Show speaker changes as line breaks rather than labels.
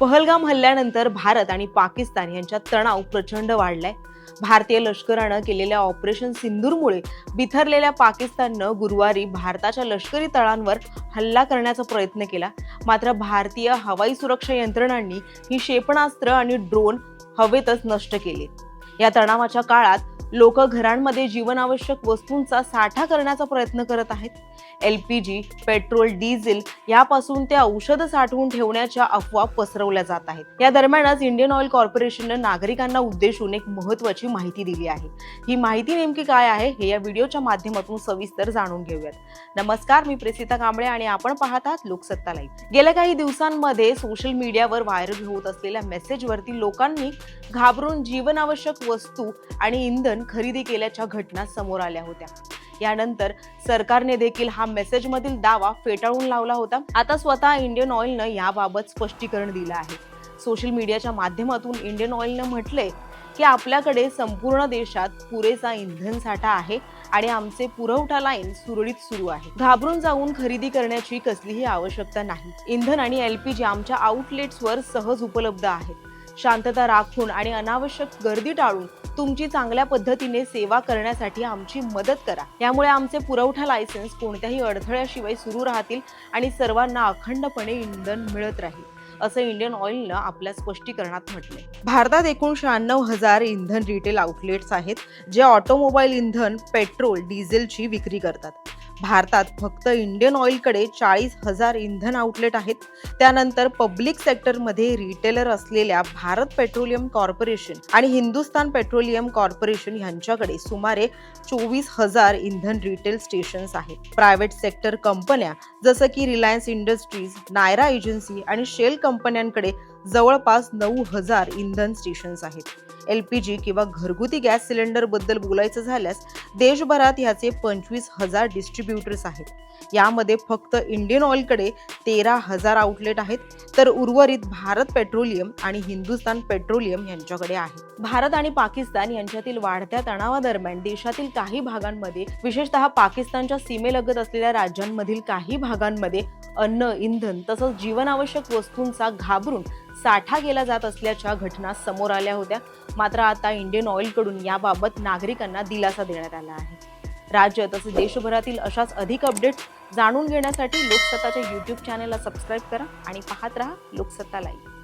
पहलगाम हल्ल्यानंतर भारत आणि पाकिस्तान यांच्यात तणाव प्रचंड वाढलाय. भारतीय लष्करानं केलेल्या ऑपरेशन सिंदूरमुळे बिथरलेल्या पाकिस्ताननं गुरुवारी भारताच्या लष्करी तळांवर हल्ला करण्याचा प्रयत्न केला. मात्र भारतीय हवाई सुरक्षा यंत्रणांनी ही क्षेपणास्त्र आणि ड्रोन हवेतच नष्ट केले. या तणावाच्या काळात लोक घरांमध्ये जीवनावश्यक वस्तूंचा साठा करण्याचा प्रयत्न करत आहेत. L P G petrol diesel यापासून ते औषधं साठवून ठेवण्याच्या अफवा पसरवल्या जात आहेत. या दरम्यानच इंडियन ऑइल कॉर्पोरेशननं नागरिकांना उद्देशून एक महत्वाची माहिती दिली आहे. ही माहिती नेमकी काय आहे हे या व्हिडिओच्या माध्यमातून सविस्तर जाणून घेऊयात. नमस्कार मी प्रेसिता कांबळे आणि आपण पाहत आहात लोकसत्ता लाईव्ह. गेल्या काही दिवसांमध्ये सोशल मीडियावर व्हायरल होत असलेल्या मेसेजवरती लोकांनी घाबरून जीवनावश्यक वस्तू आणि इंधन खरेदी केल्याच्या घटना समोर आल्या होत्या. यानंतर सरकारने देखील हा मेसेजमधील दावा फेटाळून लावला होता. आता स्वतः इंडियन ऑइलनं याबाबत स्पष्टीकरण दिलं आहे. सोशल मीडियाच्या माध्यमातून इंडियन ऑइलनं म्हटलंय की आपल्याकडे संपूर्ण देशात पुरेसा इंधन साठा आहे आणि आमचे पुरवठा लाईन सुरळीत सुरू आहे. घाबरून जाऊन खरेदी करण्याची कसलीही आवश्यकता नाही. इंधन आणि एलपीजी आमच्या आउटलेट्सवर सहज उपलब्ध आहेत शांतता राखून आणि अनावश्यक गर्दी टाळून तुमची चांगल्या पद्धतीने सेवा करण्यासाठी आमची मदत करा. यामुळे आमचे पुरवठा लायसन्स कोणत्याही अडथळ्याशिवाय सुरू राहतील आणि सर्वांना अखंडपणे इंधन मिळत राहील असं इंडियन ऑइलनं आपल्या स्पष्टीकरणात म्हटलंय. भारतात एकूण शहाण्णव हजार इंधन रिटेल आउटलेट्स आहेत जे ऑटोमोबाईल इंधन पेट्रोल डिझेलची विक्री करतात. भारतात फक्त इंडियन ऑइलकडे चाळीस हजार इंधन आउटलेट आहेत. त्यानंतर पब्लिक सेक्टरमध्ये रिटेलर असलेल्या भारत पेट्रोलियम कॉर्पोरेशन आणि हिंदुस्तान पेट्रोलियम कॉर्पोरेशन यांच्याकडे सुमारे चोवीस हजार इंधन रिटेल स्टेशन्स आहेत. प्रायव्हेट सेक्टर कंपन्या जसं की रिलायन्स इंडस्ट्रीज नायरा एजन्सी आणि शेल कंपन्यांकडे जवळपास नऊ हजार इंधन स्टेशन्स आहेत. एल पी जी किंवा घरगुती गॅस सिलेंडरबद्दल बोलायचं झाल्यास देशभरात ह्याचे पंचवीस हजार डिस्ट्रीब्युटर्स आहेत. यामध्ये फक्त इंडियन ऑइलकडे तेरा हजार आउटलेट आहेत. तर उर्वरित भारत पेट्रोलियम आणि हिंदुस्तान पेट्रोलियम यांच्याकडे आहे. भारत आणि पाकिस्तान यांच्यातील वाढत्या तणावादरम्यान देशातील काही भागांमध्ये विशेषतः पाकिस्तानच्या सीमेलगत असलेल्या राज्यांमधील काही भागांमध्ये अन्न इंधन तसंच जीवनावश्यक वस्तूंचा घाबरून साठा केला जात असल्याच्या घटना समोर आल्या होत्या. मात्र आता इंडियन ऑइलकडून याबाबत नागरिकांना दिलासा देण्यात आला आहे. राज्य तसेच देशभरातील अशाच अधिक अपडेट जाणून घेण्यासाठी लोकसत्ताच्या यूट्यूब चॅनलला सबस्क्राईब करा आणि पाहत रहा लोकसत्ता लाईव्ह